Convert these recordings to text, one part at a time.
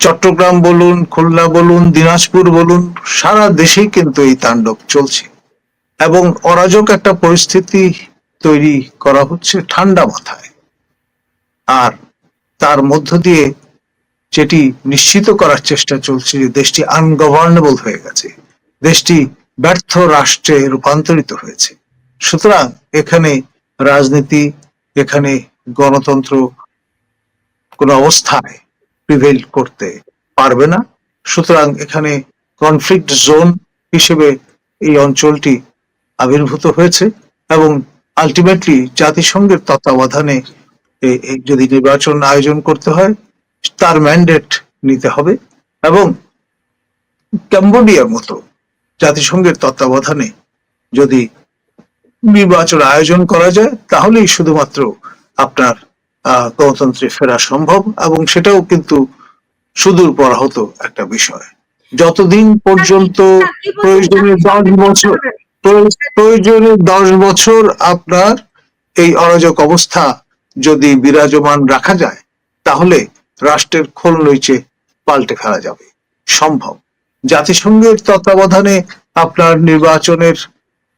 চট্টগ্রাম বলুন, খুলনা বলুন, দিনাজপুর বলুন, সারা দেশেই কিন্তু এই তাণ্ডব চলছে। এবং অরাজক একটা পরিস্থিতি তৈরি করা হচ্ছে ঠান্ডা মাথায়। আর তার মধ্য দিয়ে যেটি নিশ্চিত করার চেষ্টা চলছে যে দেশটি আনগভর্নেবল হয়ে গেছে। দেশটি ব্যর্থ রাষ্ট্রে রূপান্তরিত হয়েছে। সুতরাং এখানে রাজনীতি, এখানে গণতন্ত্র কোন অবস্থায় প্রিভেল করতে পারবে না। সুতরাং এখানে কনফ্লিক্ট জোন হিসেবে এই অঞ্চলটি আবির্ভূত হয়েছে এবং আলটিমেটলি জাতিসংঘের তত্ত্বাবধানে যদি নির্বাচন আয়োজন করতে হয়, তার ম্যান্ডেট নিতে হবে এবং ক্যাম্বোডিয়ার মতো জাতিসংঘের তত্ত্বাবধানে যদি নির্বাচন আয়োজন করা যায়, তাহলেই শুধুমাত্র আপনার গণতন্ত্রে ফেরা সম্ভব এবং সেটাও কিন্তু সুদূর পরাহত একটা বিষয়। যতদিন পর্যন্ত প্রয়োজনে দশ বছর প্রয়- প্রয়োজনে দশ বছর আপনার এই অরাজক অবস্থা যদি বিরাজমান রাখা যায় তাহলে রাষ্ট্রের খোল নইচে পাল্টে ফেলা যাবে। সম্ভব। জাতিসংঘের তত্ত্বাবধানে আপনার নির্বাচনের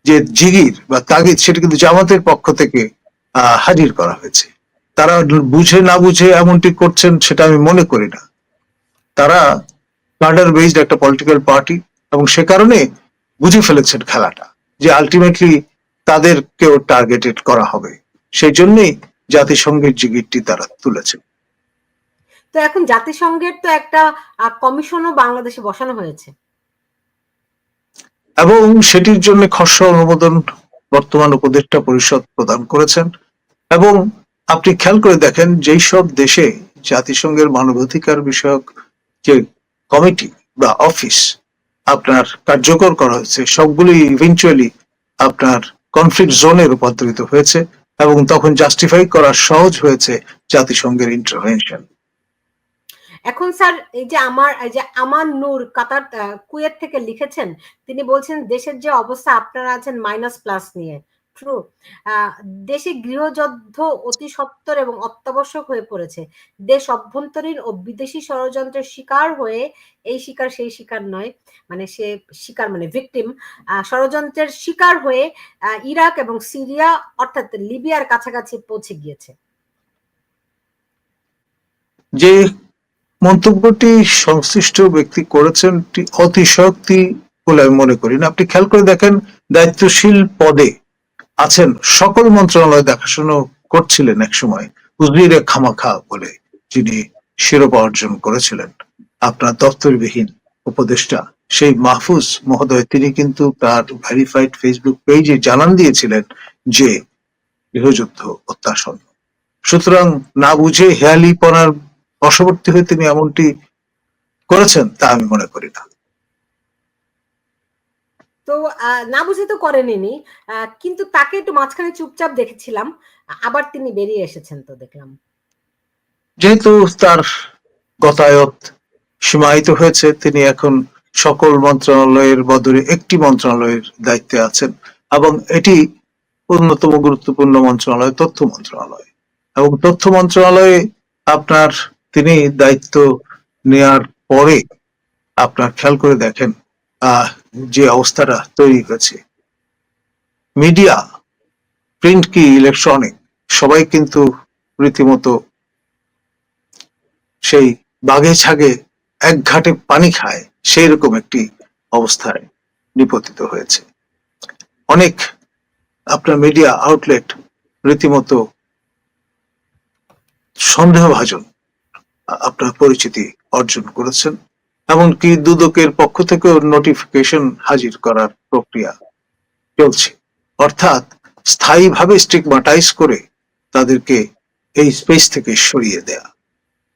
যে জিগির বা তাগিদ সেটা কিন্তু জামাতের পক্ষ থেকে আহ, হাজির করা হয়েছে। তারা বুঝে না বুঝে এমনটি করছেন সেটা আমি মনে করি না। তারা কার্ডার বেসড একটা পলিটিক্যাল পার্টি এবং সে কারণে বুঝে ফেলেছেন খেলাটা যে আলটিমেটলি তাদেরকেও টার্গেটেড করা হবে। সেই জন্যই জাতিসংঘের জিগিরটি তারা তুলেছেন তো এখন জাতিসংঘের তো একটা কমিশনও বাংলাদেশে বসানো হয়েছে। এবং সেটির জন্য খসড়া অনুমোদন বর্তমান উপদেষ্টা পরিষদ প্রদান করেছেন এবং আপনি খেয়াল করে দেখেন, যেই সব দেশে জাতিসংঘের মানবাধিকার বিষয়ক যে কমিটি বা অফিস আপনার কার্যকর করা হয়েছে, সবগুলি ইভেন্চুয়ালি আপনার কনফ্লিক্ট জোনে রূপান্তরিত হয়েছে এবং তখন জাস্টিফাই করা সহজ হয়েছে জাতিসংঘের ইন্টারভেনশন এখন স্যার, এই যে আমার যে আমার নূর কাতার কুয়েত থেকে লিখেছেন, তিনি বলছেন, দেশের যে অবস্থা, আপনারা আছেন মাইনাস প্লাস নিয়ে। ট্রু দেশে গৃহযুদ্ধ অতি সত্বর এবং অত্যাবশ্যক হয়ে পড়েছে। দেশ অভ্যন্তরীণ ও বিদেশি ষড়যন্ত্রের শিকার হয়ে এই শিকার সেই শিকার নয় মানে সে শিকার মানে ভিকটিম ষড়যন্ত্রের শিকার হয়ে ইরাক এবং সিরিয়া অর্থাৎ লিবিয়ার কাছাকাছি পৌঁছে গিয়েছে। যে মন্তব্যটি সংশ্লিষ্ট ব্যক্তি করেছেন অতিশক্তি বলে আমি মনে করি না। আপনি খেয়াল করে দেখেন দায়িত্বশীল পদে আছেন, সকল মন্ত্রণালয় দেখাশোনা করছিলেন এক সময়, উজবিরে খামাখা বলে যিনি শিরোপা অর্জন করেছিলেন। আপনার দপ্তরবিহীন উপদেষ্টা সেই মাহফুজ মহোদয়, তিনি কিন্তু তার ভেরিফাইড ফেসবুক পেজে জানান দিয়েছিলেন যে গৃহযুদ্ধ অত্যাসন্ন। সুতরাং না বুঝে হেয়ালিপনার বশবর্তী হয়ে তিনি এমনটি করেছেন তা আমি মনে করি না। তো না বুঝে তো করেনি কিন্তু তাকে একটু মাঝখানে চুপচাপ দেখেছিলাম। আবার তিনি বেরিয়ে এসেছেন তো দেখলাম। যেহেতু তার গতায়ত সীমায়িত হয়েছে, তিনি এখন সকল মন্ত্রণালয়ের বদলে একটি মন্ত্রণালয়ের দায়িত্বে আছেন এবং এটি অন্যতম গুরুত্বপূর্ণ মন্ত্রণালয়, তথ্য মন্ত্রণালয়। এবং তথ্য মন্ত্রণালয়ে আপনার তিনি দায়িত্ব নেয়ার পরে আপনার খেয়াল করে দেখেন যে অবস্থাটা তৈরি হয়েছে মিডিয়া, প্রিন্ট কি ইলেকট্রনিক? সবাই কিন্তু রীতিমতো সেই বাঘে ছাগে এক ঘাটে পানি খায় সেই রকম একটি অবস্থায় নিপতিত হয়েছে। অনেক আপনার মিডিয়া আউটলেট রীতিমতো সন্দেহভাজন আপনার পরিচিতি অর্জন করেছেন। এমনকি দুদকের পক্ষ থেকেও নোটিফিকেশন হাজির করার প্রক্রিয়া চলছে। অর্থাৎ স্থায়ীভাবে স্টিগমাটাইজ করে তাদেরকে এই স্পেস থেকে সরিয়ে দেয়া।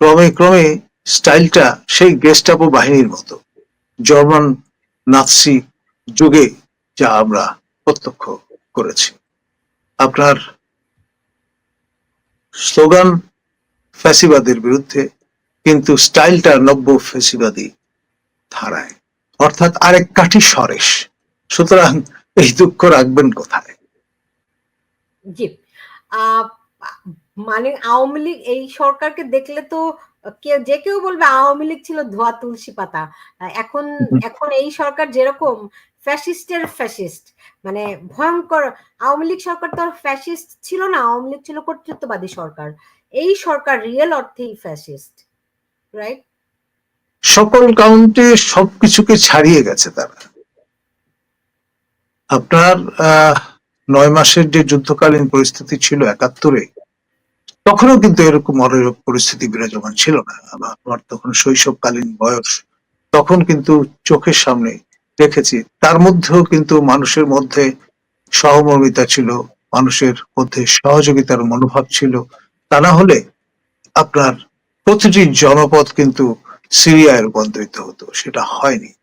ক্রমে ক্রমে স্টাইলটা সেই গেস্টাপো বাহিনীর মতো। জার্মান নাৎসি যুগে যা আমরা প্রত্যক্ষ করেছি। আপনার স্লোগান ফ্যাসিবাদের বিরুদ্ধে, কিন্তু স্টাইলটা নব্য ফ্যাসিবাদী ধারায়। অর্থাৎ আরেক কাঠি সরেশ। সুতরাং এই দুঃখ রাখবেন কোথায়? জি। মানে আওয়ামী লীগ এই সরকারকে দেখলে তো যে কেউ বলবে আওয়ামী লীগ ছিল ধোয়া তুলসী পাতা। এখন এখন এই সরকার যেরকম ফ্যাসিস্টের ফ্যাসিস্ট মানে ভয়ঙ্কর আওয়ামী লীগ সরকার তো ফ্যাসিস্ট ছিল না আওয়ামী লীগ ছিল কর্তৃত্ববাদী সরকার। এই সরকার রিয়েল অর্থেই ফ্যাসিস্ট রাইট? সকল কাউন্টে সবকিছুকে ছাড়িয়ে গেছে তারা। আপনার নয় মাসের যে যুদ্ধকালীন পরিস্থিতি ছিল একাত্তরে, তখনও কিন্তু এরকম অরাজক পরিস্থিতি বিরাজমান ছিল না। আমার তখন শৈশবকালীন বয়স, তখন কিন্তু চোখের সামনে দেখেছি, তার মধ্যেও কিন্তু মানুষের মধ্যে সহমর্মিতা ছিল, মানুষের মধ্যে সহযোগিতার মনোভাব ছিল। তা না হলে আপনার প্রতিটি জনপদ কিন্তু সিরিয়ায় রূপান্তরিত হতো সেটা হয়নি।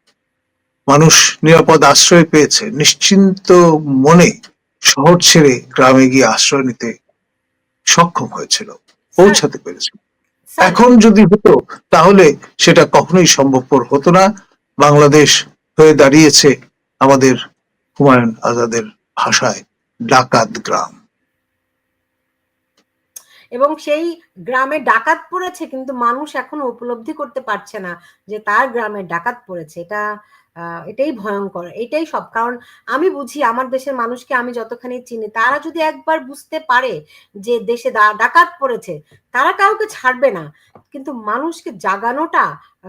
মানুষ নিরাপদ আশ্রয় পেয়েছে নিশ্চিন্ত মনে শহর ছেড়ে গ্রামে গিয়ে আশ্রয় নিতে সক্ষম হয়েছিল পৌঁছাতে পেরেছে। স্যার। এখন যদি হতো তাহলে সেটা কখনোই সম্ভবপর হতো না। বাংলাদেশ হয়ে দাঁড়িয়েছে আমাদের হুমায়ুন আজাদের ভাষায় ডাকাত গ্রাম। এবং সেই গ্রামে ডাকাত পড়েছে, কিন্তু মানুষ এখনও উপলব্ধি করতে পারছে না যে তার গ্রামে ডাকাত পড়েছে। এটা এটাই ভয়ঙ্কর। এটাই সব। কারণ আমি বুঝি আমার দেশের মানুষকে আমি যতখানি চিনি, তারা যদি একবার বুঝতে পারে যে দেশে ডাকাত পড়েছে, তারা কাউকে ছাড়বে না। কিন্তু মানুষকে জাগানোটা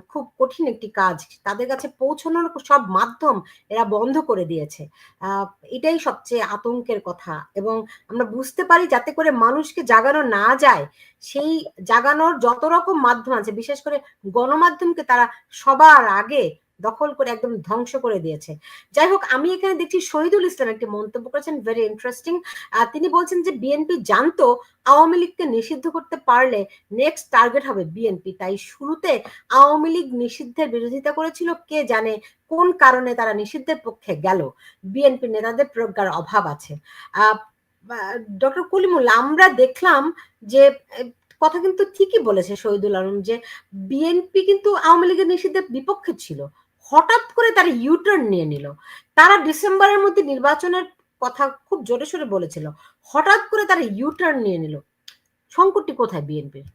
খুব কঠিন একটি কাজ। তাদের কাছে পৌঁছানোর সব মাধ্যম এরা বন্ধ করে দিয়েছে। এটাই সবচেয়ে আতঙ্কের কথা। এবং আমরা বুঝতে পারি যাতে করে মানুষকে জাগানো না যায়, সেই জাগানোর যত রকম মাধ্যম আছে, বিশেষ করে গণমাধ্যমকে তারা সবার আগে দখল করে একদম ধ্বংস করে দিয়েছে। যাই হোক, আমি এখানে দেখছি শহীদুল ইসলাম একটি মন্তব্য করেছেন ভেরি ইন্টারেস্টিং তিনি বলছেন যে বিএনপি জানতো আওয়ামী লীগকে নিষিদ্ধ করতে পারলে নেক্সট টার্গেট হবে বিএনপি তাই শুরুতে আওয়ামী লীগ নিষিদ্ধের বিরোধিতা করেছিল, কে জানে কোন কারণে তারা নিষিদ্ধের পক্ষে গেল। বিএনপি নেতাদের প্রজ্ঞার অভাব আছে। ডক্টর কলিমুল্লাহ আমরা দেখলাম যে কথা কিন্তু ঠিকই বলেছে শহীদুল আলম যে বিএনপি কিন্তু আওয়ামী লীগের নিষিদ্ধের বিপক্ষে ছিল। হঠাৎ করে তারা ইউটার্ন নিয়ে নিল। তারা ডিসেম্বরের মধ্যে নির্বাচনের কথা খুব জোরে সোরে বলেছিল। হঠাৎ করে তারা ইউটার্ন নিয়ে নিল। সংকটটি কোথায় বিএনপির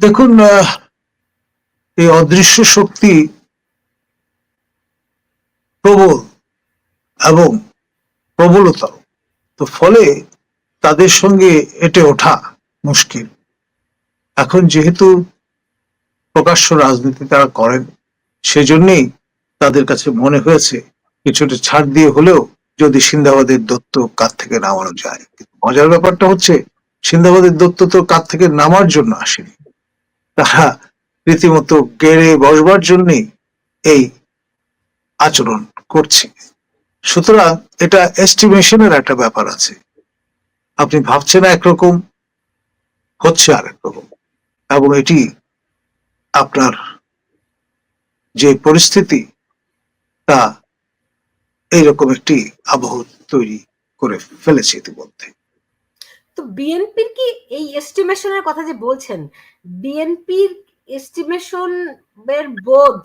দেখুন এই অদৃশ্য শক্তি প্রবল এবং প্রবলতর। তো ফলে তাদের সঙ্গে এটে ওঠা মুশকিল। এখন যেহেতু প্রকাশ্য রাজনীতি তারা করেন সেজন্যই তাদের কাছে মনে হয়েছে, কিছুটা ছাড় দিয়ে হলেও যদি সিন্দাবাদের দত্ত কাত থেকে নামানো যায়। কিন্তু মজার ব্যাপারটা হচ্ছে, সিন্দাবাদের দত্ত তো কাত থেকে নামার জন্য আসেনি। তারা রীতিমতো গেড়ে বসবার জন্যই এই আচরণ করছে। সুতরাং এটা এস্টিমেশনের একটা ব্যাপার আছে। আপনি ভাবছেন একরকম, হচ্ছে আরেক রকম। এবং এটি আপনার যে পরিস্থিতি তা এইরকম একটি আবহ তৈরি করে ফেলেছে ইতিমধ্যে। তো বিএনপির কি এই এস্টিমেশনের কথা যে বলছেন বিএনপির এস্টিমেশন এর বোধ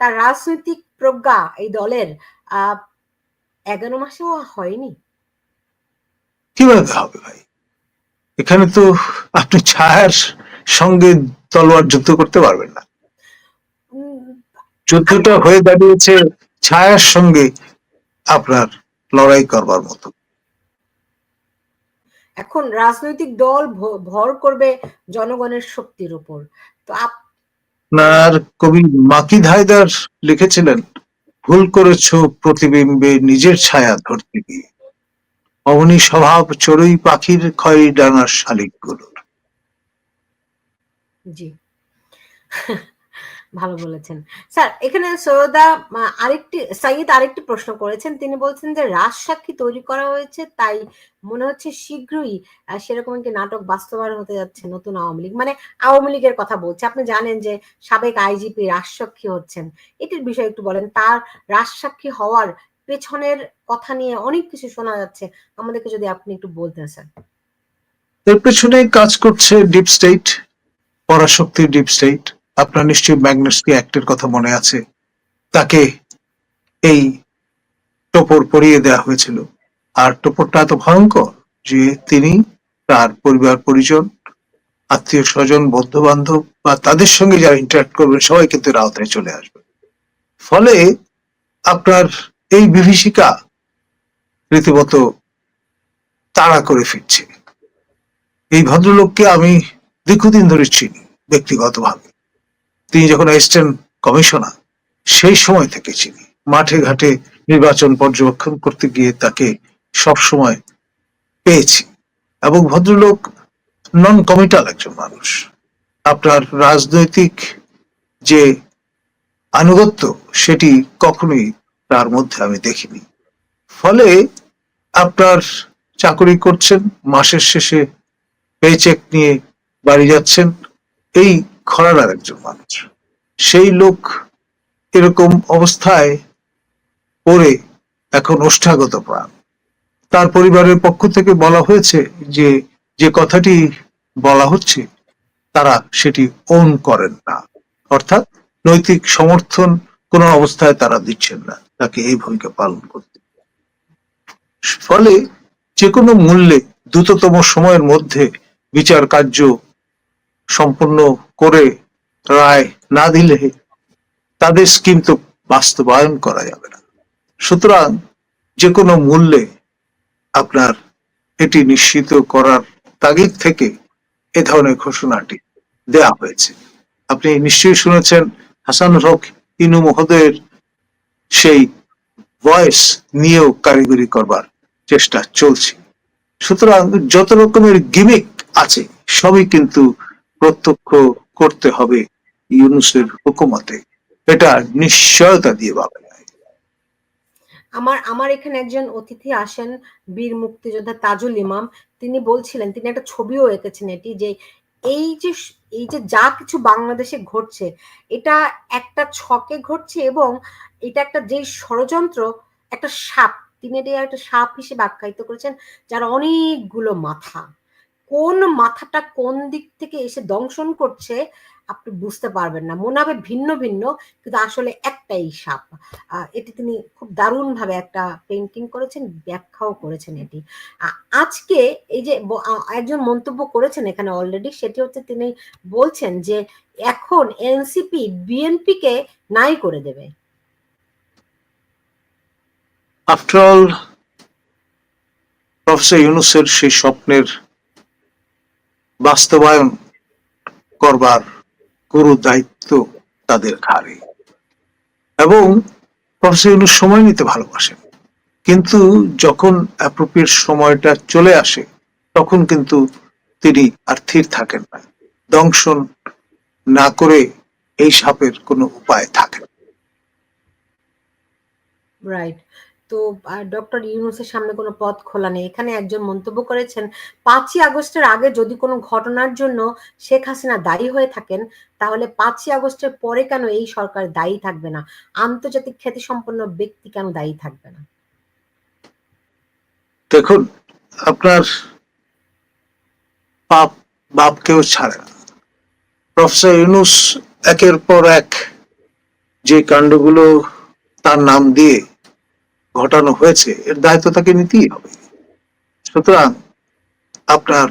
তার রাজনৈতিক প্রজ্ঞা এই দলের আহ, এগারো মাসেও হয়নি? কীভাবে হবে ভাই? এখানে তো আপনি ছায়ার সঙ্গে তলোয়ার যুদ্ধ করতে পারবেন না। যুদ্ধটা হয়ে দাঁড়িয়েছে ছায়ার সঙ্গে আপনার লড়াই করবার মতো। এখন রাজনৈতিক দল ভর করবে জনগণের শক্তির উপর। তো আপনার কবি মাকিদ হায়দার লিখেছিলেন ভুল করেছ প্রতিবিম্বে নিজের ছায়া ধরতে গিয়ে। অমনি স্বভাব চড়ুই পাখির খয়েরি ডানার শালিকগুলোর জি। ভালো বলেছেন। স্যার, এখানে সৈয়দা আরেকটি সাইদ আরেকটি প্রশ্ন করেছেন। তিনি বলছেন যে রাজসাক্ষী তৈরি করা হয়েছে, তাই মনে হচ্ছে শীঘ্রই সেরকম একটি নাটক বাস্তবায়ন হতে যাচ্ছে নতুন আওয়ামী লীগ। মানে আওয়ামী লীগের কথা বলছে। আপনি জানেন যে, সাবেক আইজিপি রাজসাক্ষী হচ্ছেন। এটির বিষয়ে একটু বলেন, তার রাজসাক্ষী হওয়ার পেছনের কথা নিয়ে অনেক কিছু শোনা যাচ্ছে। আমাদেরকে যদি আপনি একটু বলতেন, স্যার। এর পেছনে কাজ করছে ডিপ স্টেট পরাশক্তি ডিপ স্টেট আপনার নিশ্চয়ই ম্যাগনেটসকি অ্যাক্টের কথা মনে আছে? তাকে এই টোপর পরিয়ে দেওয়া হয়েছিল। আর টোপরটা এত ভয়ঙ্কর যে তিনি তার পরিবার, পরিজন আত্মীয় স্বজন বন্ধু বান্ধব বা তাদের সঙ্গে যারা ইন্টারাক্ট করবেন, সবাই কিন্তু এর আওতায় চলে আসবে। ফলে আপনার এই বিভীষিকা রীতিমতো তাড়া করে ফিরছে। এই ভদ্রলোককে আমি দীর্ঘদিন ধরে চিনি, ব্যক্তিগতভাবে। তিনি যখন এসছেন কমিশনার, সেই সময় থেকে চিনি মাঠে ঘাটে নির্বাচন পর্যবেক্ষণ করতে গিয়ে তাকে সব সময় পেয়েছি এবং ভদ্রলোক নন কমিটাল একজন মানুষ। আপনার রাজনৈতিক যে আনুগত্য, সেটি কখনোই তার মধ্যে আমি দেখিনি। ফলে আপনার চাকরি করছেন, মাসের শেষে পেচেক নিয়ে বাড়ি যাচ্ছেন, এই খরার একজন মানুষ। সেই লোক এরকম অবস্থায় পড়ে এখন ওষ্ঠাগত প্রাণ। তার পরিবারের পক্ষ থেকে বলা হয়েছে যে যে কথাটি বলা হচ্ছে, তারা সেটি ওন করেন না। অর্থাৎ নৈতিক সমর্থন কোনো অবস্থায় তারা দিচ্ছেন না, তাকে এই ভূমিকা পালন করতে। ফলে যে কোনো মূল্যে দ্রুততম সময়ের মধ্যে বিচার কার্য সম্পন্ন করে রায় না দিলে তাদের স্কিম তো বাস্তবায়ন করা যাবে না। সুতরাং যে কোনো মূল্যে আপনার এটি নিশ্চিত করার তাগিদ থেকে এ ধরনের ঘোষণাটি দেয়া হয়েছে। আপনি নিশ্চয়ই শুনেছেন হাসান হক ইনু মহোদয়ের সেই ভয়েস নিয়েও কারিগরি করবার চেষ্টা চলছে। সুতরাং যত রকমের গিমিক আছে, সবই কিন্তু প্রত্যক্ষ করতে হবে ইউনুসের হুকুমতে। এটা নিশ্চয়তা দিয়ে পাবে আমার আমার এখানে একজন অতিথি আসেন বীর মুক্তিযোদ্ধা তাজুল ইমাম। তিনি বলছিলেন, তিনি একটা ছবিও এঁকেছেন এটি, যে এই যে এই যে যা কিছু বাংলাদেশে ঘটছে, এটা একটা ছকে ঘটছে এবং এটা একটা যে ষড়যন্ত্র, একটা সাপ, তিনি এটি একটা সাপ হিসেবে আখ্যায়িত করেছেন, যার অনেকগুলো মাথা। কোন মাথাটা কোন দিক থেকে এসে দংশন করছে, আপনি বুঝতে পারবেন না। মনে হবে ভিন্ন ভিন্ন, কিন্তু আসলে একটাই সাপ। এটি তিনি খুব দারুণ ভাবে একটা পেন্টিং করেছেন, ব্যাখ্যাও করেছেন এটি। আজকে এই যে একজন মন্তব্য করেছেন এখানে অলরেডি সেটি হচ্ছে তিনি বলছেন যে এখন এনসিপি বিএনপি কে নাই করে দেবে। আফটার অল প্রফেসর ইউনুসের সেই স্বপ্নের বাস্তবায়ন করবার গুরু দায়িত্ব তাদের ঘাড়ে। এবং প্রফেসর সময় নিতে ভালোবাসেন। কিন্তু যখন অ্যাপ্রোপ্রিয়েট সময়টা চলে আসে, তখন কিন্তু তিনি আর থির থাকেন না। দংশন না করে এই সাপের কোনো উপায় থাকে রাইট তো ডক্টর ইউনুসের সামনে কোনো পথ খোলা নেই। এখানে একজন মন্তব্য করেছেন, পাঁচই আগস্টের আগে যদি কোনো ঘটনার জন্য শেখ হাসিনা দায়ী হয়ে থাকেন, তাহলে পাঁচই আগস্টের পরে কেন এই সরকার দায়ী থাকবে না? আন্তর্জাতিক খ্যাতিসম্পন্ন ব্যক্তি কেন দায়ী থাকবে না? দেখুন, আপনার পাপ বাপ কেউ ছাড়ে না। প্রফেসর ইউনুস একের পর এক যে কাণ্ডগুলো তার নাম দিয়ে ঘটানো হয়েছে, এর দায়িত্ব তাকে নিতেই হবে। সুতরাং আপনার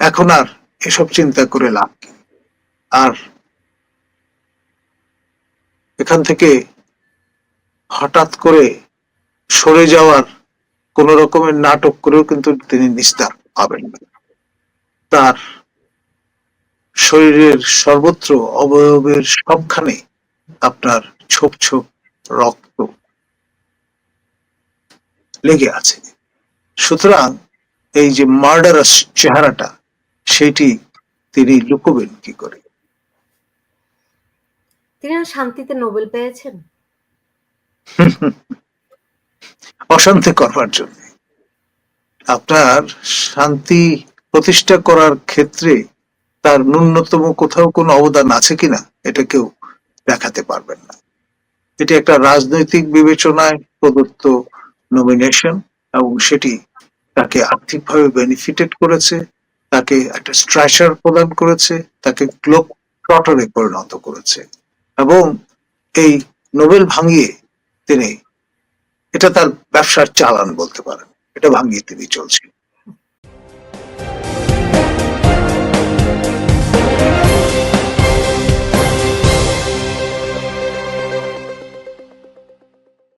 এখন আর এসব চিন্তা করে লাভ কি? আর এখান থেকে হঠাৎ করে সরে যাওয়ার কোন রকমের নাটক করেও কিন্তু তিনি নিস্তার পাবেন না। তার শরীরের সর্বত্র অবয়বের সবখানে আপনার ছোপ ছোপ রক্ত লেগে আছে। সুতরাং এই যে মার্ডারাস চেহারাটা সেটি তিনি লুকোবেন কি করে? তিনি শান্তিতে নোবেল পেয়েছেন? অশান্তি করবার জন্য। আপনার শান্তি প্রতিষ্ঠা করার ক্ষেত্রে তার ন্যূনতম কোথাও কোনো অবদান আছে কিনা এটা কেউ দেখাতে পারবেন না। এটি একটা রাজনৈতিক বিবেচনায় প্রদত্ত নমিনেশন এবং সেটি তাকে আর্থিকভাবে বেনিফিটেড করেছে, তাকে একটা স্ট্রাচার প্রদান করেছে, তাকে গ্লোব ট্রটারে পরিণত করেছে। এবং এই নোবেল ভাঙিয়ে তিনি, এটা তার ব্যবসার চালান বলতে পারেন, এটা ভাঙিয়ে তিনি চলছেন।